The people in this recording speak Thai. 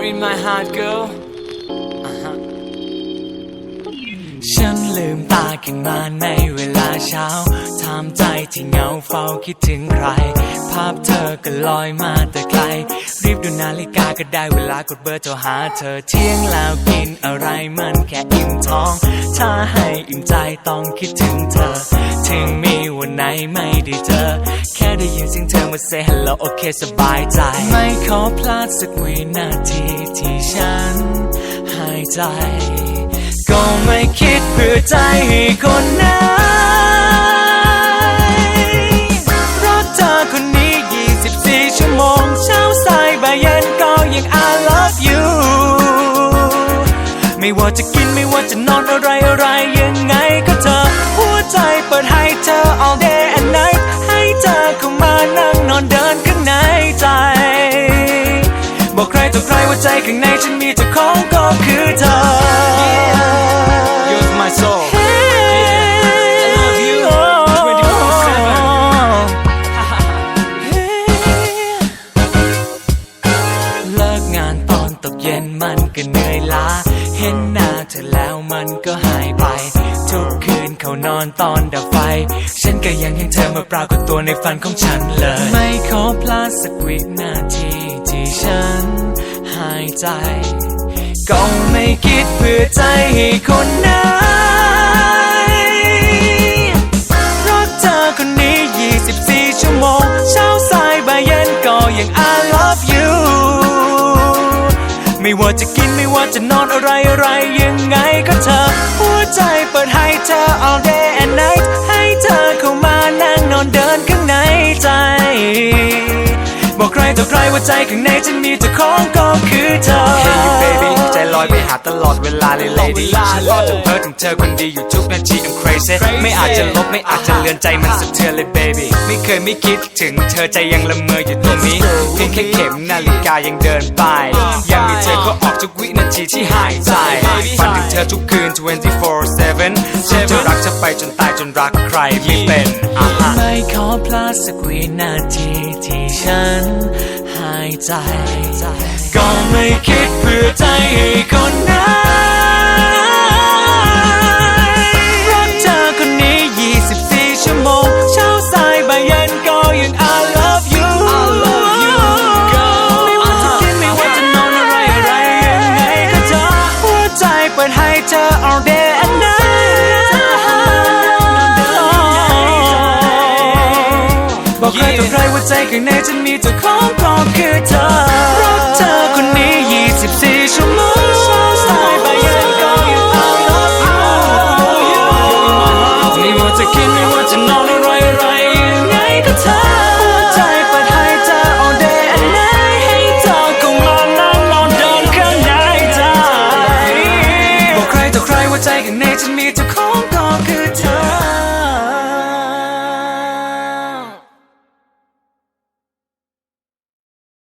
You're in my heart girl ฉันลืมตาขึ้นมาในเวลาเช้าถามใจที่เหงาเฝ้าคิดถึงใคร ภาพเธอก็ลอยมาแต่ไกล รีบดูนาฬิกาก็ได้เวลากดเบอร์โทรหาเธอเที่ยงแล้วกินอะไรมันแค่อิ่มท้อง ถ้าให้อิ่มใจต้องคิดถึงเธอ ถึงมี วันไหนไม่ได้เจอ แค่ได้ยินเสียงเธอมา say hello โอเคสบายใจ ไม่ขอพลาดสักวินาทีที่ฉันหายใจ ก็ไม่คิดเพื่อใจให้คนไหนรักเธอคนนี้ 24 ชั่วโมง เช้าสายบ่ายเย็นก็ยัง I love you ไม่ว่าจะกินไม่ว่าจะนอนอะไรอะไรยังไง รต่อใครว่าใจข้างในฉันมีเจ้าของก็คือเธอ You're my soul I love you เลิกงานตอนตกเย็นมันก็เหนื่อยล้า เห็นหน้าเธอแล้วมันก็หายไป ทุกคืนเขานอนตอนดับไฟ ฉันก็ยังเห็นเธอมาปรากฏตัวในฝันของฉันเลย ไม่ขอพลาดสักวินาทีที่ฉัน หายใจ ก็ไม่คิดเพื่อใจให้คนไหนรักเธอคนนี้ 24 ชั่วโมง เช้าสายบ่ายเย็นก็ยัง I love you ไม่ว่าจะกินไม่ว่าจะนอนอะไรอะไรยังไงก็เธอ หัวใจเปิดให้เธอ all day and night ให้เธอเข้ามานั่งนอนเดินข้างในใจ บอกใครต่อใครว่าใจข้างในฉันมีเจ้าของก็คือเธอ Hey you baby ใจลอยไปหาตลอดเวลาเลย lady ฉันรอจนเพ้อถึงเธอคนดีอยู่ทุกนาที I'm crazy ไม่อาจจะลบไม่อาจจะเลือนใจมันสะเทือนเลย baby ไม่เคยไม่คิดถึงเธอใจยังละเมออยู่ตรงนี้เพียงแค่เข็มนาฬิกายังเดินไปยังมีเธอก็ออกทุกวินาทีที่หายใจฝันถึงเธอทุกคืน 24/7ฉันจะรักเธอไปจนตายจนรักใครไม่เป็นอะฮะไม่ขอพลาดสักวินาทีที่ฉันหาย ใจ ก็ไม่คิดเพื่อใจให้คนไหนรักเธอคนนี้ 24 ชั่วโมง เช้าสายบ่ายเย็นก็ยัง I love you I love you girl ไม่ว่าจะกินไม่ว่าจะนอนอะไรอะไรยังไงก็เธอหัวใจเปิดให้เธอ all day and night บอกใครต่อใครว่าใจข้างในฉันมีเจ้าของก็คือเธอรักเธอคนนี้ 24